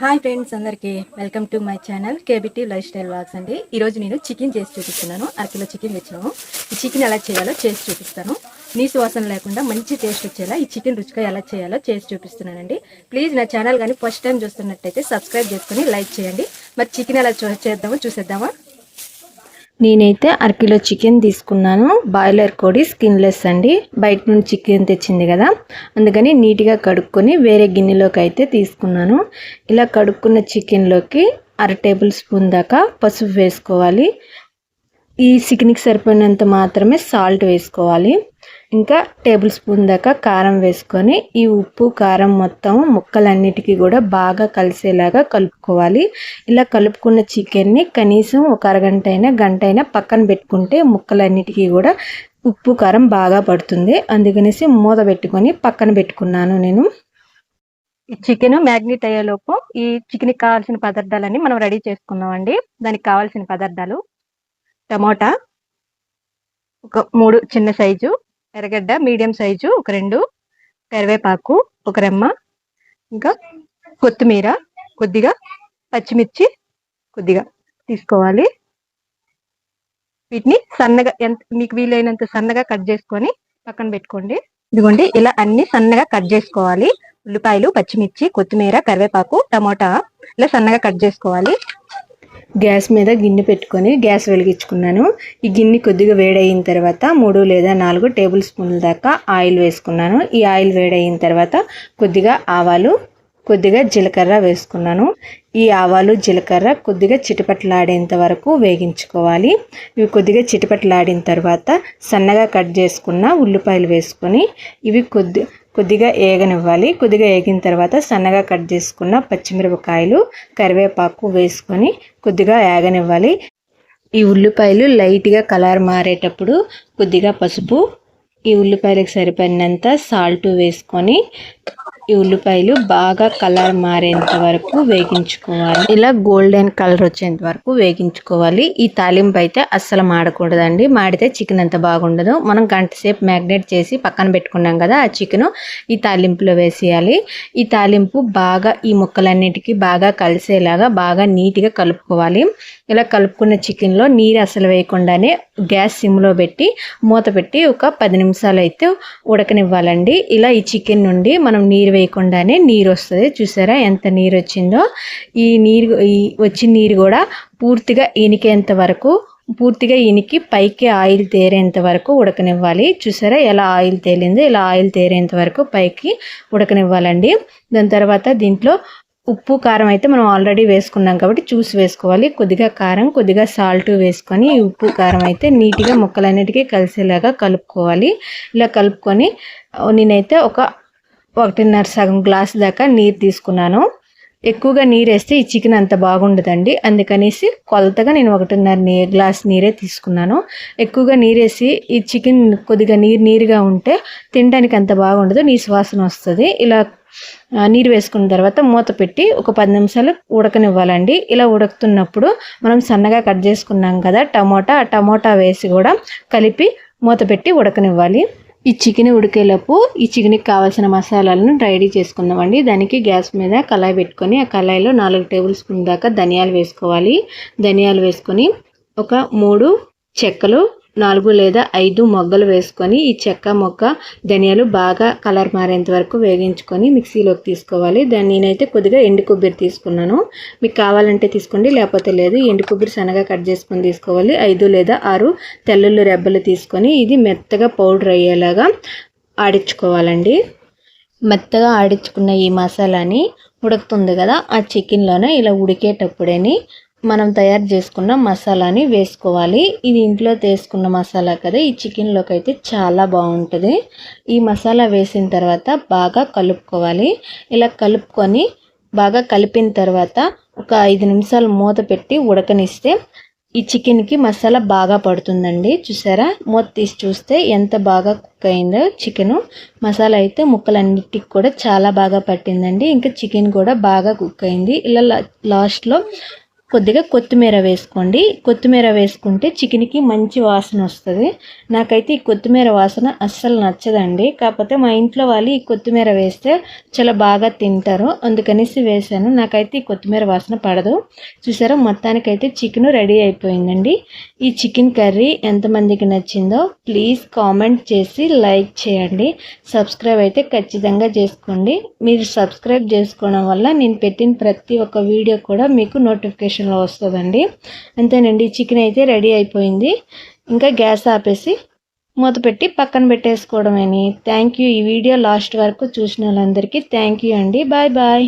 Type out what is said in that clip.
Hi friends అందరికీ. Welcome to my channel KBT lifestyle vlogs అండి. ఈరోజు నేను చికెన్ చేసి చూపిస్తున్నాను. అరకిలో చికెన్ తెచ్చినాము ఈ చికెన్ ఎలా చేయాలో చేసి చూపిస్తాను. నీసు వాసన లేకుండా మంచి టేస్ట్ వచ్చేలా ఈ చికెన్ రుచిగా ఎలా చేయాలో చేసి చూపిస్తున్నానండి. ప్లీజ్ నా ఛానల్ కానీ ఫస్ట్ టైం చూస్తున్నట్టయితే సబ్స్క్రైబ్ చేసుకొని లైక్ చేయండి. మరి చికెన్ ఎలా చూ- చేద్దామో చూసేద్దామా? నేనైతే అరకిలో చికెన్ తీసుకున్నాను. బాయిలర్ కోడి స్కిన్లెస్ అండి. బయట నుంచి చికెన్ తెచ్చింది కదా. అందుకని నీట్గా కడుక్కొని వేరే గిన్నెలోకి అయితే తీసుకున్నాను. ఇలా కడుక్కున్న చికెన్లోకి అర టేబుల్ స్పూన్ దాకా పసుపు వేసుకోవాలి. ఈ చికెన్కి సరిపోయినంత మాత్రమే సాల్ట్ వేసుకోవాలి. ఇంకా టేబుల్ స్పూన్ దాకా కారం వేసుకొని ఈ ఉప్పు కారం మొత్తం ముక్కలన్నిటికీ కూడా బాగా కలిసేలాగా కలుపుకోవాలి. ఇలా కలుపుకున్న చికెన్ని కనీసం ఒక అరగంట అయినా గంట అయినా పక్కన పెట్టుకుంటే ముక్కలన్నిటికీ కూడా ఉప్పు కారం బాగా పడుతుంది. అందుకనేసి మూత పెట్టుకొని పక్కన పెట్టుకున్నాను నేను. చికెన్ మ్యాగ్నెట్ అయ్యేలోపు ఈ చికెన్కి కావాల్సిన పదార్థాలన్నీ మనం రెడీ చేసుకున్నామండి. దానికి కావాల్సిన పదార్థాలు టమోటా ఒక మూడు చిన్న సైజు ఎర్రగడ్డ మీడియం సైజు ఒక రెండు కరివేపాకు ఒక రెమ్మ ఇంకా కొత్తిమీర కొద్దిగా పచ్చిమిర్చి కొద్దిగా తీసుకోవాలి. వీటిని సన్నగా ఎంత మీకు వీలైనంత సన్నగా కట్ చేసుకొని పక్కన పెట్టుకోండి. ఇదిగోండి ఇలా అన్ని సన్నగా కట్ చేసుకోవాలి. ఉల్లిపాయలు పచ్చిమిర్చి కొత్తిమీర కరివేపాకు టమోటా ఇలా సన్నగా కట్ చేసుకోవాలి. గ్యాస్ మీద గిన్నె పెట్టుకొని గ్యాస్ వెలిగించుకున్నాను. ఈ గిన్నె కొద్దిగా వేడయిన తర్వాత మూడు లేదా నాలుగు టేబుల్ స్పూన్ల దాకా ఆయిల్ వేసుకున్నాను. ఈ ఆయిల్ వేడయిన తర్వాత కొద్దిగా ఆవాలు కొద్దిగా జీలకర్ర వేసుకున్నాను. ఈ ఆవాలు జీలకర్ర కొద్దిగా చిటపట్లాడేంత వరకు వేగించుకోవాలి. ఇవి కొద్దిగా చిటపట్లాడిన తర్వాత సన్నగా కట్ చేసుకున్న ఉల్లిపాయలు వేసుకొని ఇవి కొద్ది కొద్దిగా ఏగనివ్వాలి. కొద్దిగా ఏగిన తర్వాత సన్నగా కట్ చేసుకున్న పచ్చిమిరపకాయలు కరివేపాకు వేసుకొని కొద్దిగా ఏగనివ్వాలి. ఈ ఉల్లిపాయలు లైట్గా కలర్ మారేటప్పుడు కొద్దిగా పసుపు ఈ ఉల్లిపాయలకు సరిపడినంత సాల్ట్ వేసుకొని ఈ ఉల్లిపాయలు బాగా కలర్ మారేంత వరకు వేగించుకోవాలి. ఇలా గోల్డెన్ కలర్ వచ్చేంత వరకు వేగించుకోవాలి. ఈ తాలింపు అయితే అస్సలు మాడకూడదండి. మాడితే చికెన్ అంత బాగుండదు. మనం గంట సేపు మ్యాగ్నేట్ చేసి పక్కన పెట్టుకున్నాం కదా ఆ చికెన్ ఈ తాలింపులో వేసేయాలి. ఈ తాలింపు బాగా ఈ ముక్కలన్నిటికీ బాగా కలిసేలాగా బాగా నీట్గా కలుపుకోవాలి. ఇలా కలుపుకున్న చికెన్లో నీరు అసలు వేయకుండానే గ్యాస్ సిమ్లో పెట్టి మూత పెట్టి ఒక పది నిమిషాలు అయితే ఉడకనివ్వాలండి. ఇలా ఈ చికెన్ నుండి మనం నీరు వేయకుండానే నీరు వస్తుంది. చూసారా ఎంత నీరు వచ్చిందో? ఈ నీరు ఈ వచ్చిన నీరు కూడా పూర్తిగా ఇనికేంత వరకు పూర్తిగా ఇనికి పైకి ఆయిల్ తేరేంత వరకు ఉడకనివ్వాలి. చూసారా ఎలా ఆయిల్ తేలిందో ఇలా ఆయిల్ తేరేంత వరకు పైకి ఉడకనివ్వాలండి. దాని తర్వాత దీంట్లో ఉప్పు కారం అయితే మనం ఆల్రెడీ వేసుకున్నాం కాబట్టి చూసి వేసుకోవాలి. కొద్దిగా కారం కొద్దిగా సాల్ట్ వేసుకొని ఉప్పు కారం అయితే నీట్గా ముక్కలన్నిటికీ కలిసేలాగా కలుపుకోవాలి. ఇలా కలుపుకొని నేనైతే ఒక ఒకటిన్నర సగం గ్లాస్ దాకా నీరు తీసుకున్నాను. ఎక్కువగా నీరేస్తే ఈ చికెన్ అంత బాగుండదండి. అందుకనేసి కొలతగా నేను ఒకటిన్నర నీ గ్లాస్ నీరే తీసుకున్నాను. ఎక్కువగా నీరేసి ఈ చికెన్ కొద్దిగా నీరు నీరుగా ఉంటే తినడానికి అంత బాగుండదు నీ సువాసన వస్తుంది. ఇలా నీరు వేసుకున్న తర్వాత మూత పెట్టి ఒక పది నిమిషాలు ఉడకనివ్వాలండి. ఇలా ఉడుకుతున్నప్పుడు మనం సన్నగా కట్ చేసుకున్నాం కదా టమోటా ఆ టమోటా వేసి కూడా కలిపి మూత పెట్టి ఉడకనివ్వాలి. ఈ చికెన్ ఉడికేలోపు ఈ చికెన్కి కావాల్సిన మసాలాలను రెడీ చేసుకుందామండి. దానికి గ్యాస్ మీద కళాయి పెట్టుకొని ఆ కళాయిలో నాలుగు టేబుల్ స్పూన్ దాకా ధనియాలు వేసుకోవాలి. ధనియాలు వేసుకొని ఒక మూడు చెక్కలు నాలుగు లేదా ఐదు మొగ్గలు వేసుకొని ఈ చెక్క మొక్క ధనియాలు బాగా కలర్ మారేంత వరకు వేగించుకొని మిక్సీలోకి తీసుకోవాలి. దాన్ని నేనైతే కొద్దిగా ఎండు కొబ్బరి తీసుకున్నాను. మీకు కావాలంటే తీసుకోండి లేకపోతే లేదు. ఎండు కొబ్బరి సన్నగా కట్ చేసుకొని తీసుకోవాలి. ఐదు లేదా ఆరు తెల్లుల్లి రెబ్బలు తీసుకొని ఇది మెత్తగా పౌడర్ అయ్యేలాగా ఆడించుకోవాలండి. మెత్తగా ఆడించుకున్న ఈ మసాలాని ఉడుకుతుంది కదా ఆ చికెన్లోనే ఇలా ఉడికేటప్పుడేని మనం తయారు చేసుకున్న మసాలాని వేసుకోవాలి. ఇది ఇంట్లో తీసుకున్న మసాలా కదా ఈ చికెన్లోకి అయితే చాలా బాగుంటుంది. ఈ మసాలా వేసిన తర్వాత బాగా కలుపుకోవాలి. ఇలా కలుపుకొని బాగా కలిపిన తర్వాత ఒక ఐదు నిమిషాలు మూత పెట్టి ఉడకనిస్తే ఈ చికెన్కి మసాలా బాగా పడుతుందండి. చూసారా? మూత తీసి చూస్తే ఎంత బాగా కుక్ అయిందో చికెను మసాలా అయితే ముక్కలన్నిటికి కూడా చాలా బాగా పట్టిందండి. ఇంకా చికెన్ కూడా బాగా కుక్ అయింది. ఇలా లా- లాస్ట్లో కొద్దిగా కొత్తిమీర వేసుకోండి. కొత్తిమీర వేసుకుంటే చికెన్కి మంచి వాసన వస్తుంది. నాకైతే ఈ కొత్తిమీర వాసన అస్సలు నచ్చదండి. కాకపోతే మా ఇంట్లో వాళ్ళు ఈ కొత్తిమీర వేస్తే చాలా బాగా తింటారు. అందుకనేసి వేసాను నాకైతే ఈ కొత్తిమీర వాసన పడదు. చూసారా? మొత్తానికైతే చికెన్ రెడీ అయిపోయిందండి. ఈ చికెన్ కర్రీ ఎంతమందికి నచ్చిందో ప్లీజ్ కామెంట్ చేసి లైక్ చేయండి. సబ్స్క్రైబ్ అయితే ఖచ్చితంగా చేసుకోండి. మీరు సబ్స్క్రైబ్ చేసుకోవడం వల్ల నేను పెట్టిన ప్రతి ఒక్క వీడియో కూడా మీకు నోటిఫికేషన్ నోటిఫికేషన్లో వస్తుందండి. అంతేనండి చికెన్ అయితే రెడీ అయిపోయింది. ఇంకా గ్యాస్ ఆపేసి మూత పెట్టి పక్కన పెట్టేసుకోవడమని. Thank you. ఈ వీడియో లాస్ట్ వరకు చూసిన వాళ్ళందరికీ థ్యాంక్ యూ అండి. Bye bye.